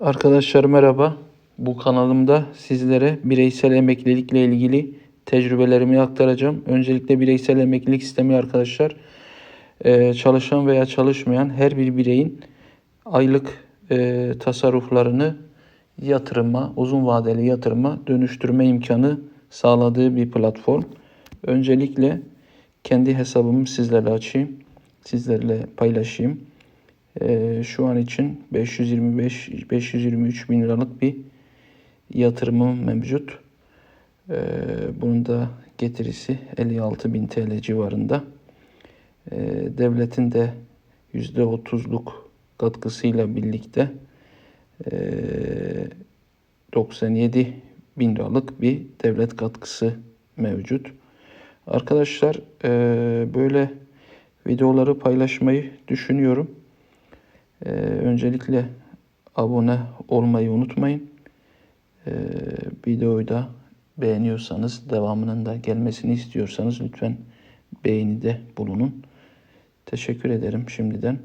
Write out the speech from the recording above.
Arkadaşlar merhaba. Bu kanalımda sizlere bireysel emeklilikle ilgili tecrübelerimi aktaracağım. Öncelikle bireysel emeklilik sistemi arkadaşlar e, çalışan veya çalışmayan her bir bireyin aylık e, tasarruflarını yatırıma, uzun vadeli yatırıma dönüştürme imkanı sağladığı bir platform. Öncelikle kendi hesabımı sizlerle açayım. Sizlerle paylaşayım. Ee, şu an için 525 523 bin liralık bir yatırımım mevcut. Ee, bunun da getirisi 56 bin TL civarında. Ee, devletin de %30'luk katkısıyla birlikte ee, 97 bin liralık bir devlet katkısı mevcut. Arkadaşlar böyle videoları paylaşmayı düşünüyorum. Ee, öncelikle abone olmayı unutmayın. Ee, videoyu da beğeniyorsanız, devamının da gelmesini istiyorsanız lütfen beğeni de bulunun. Teşekkür ederim şimdiden.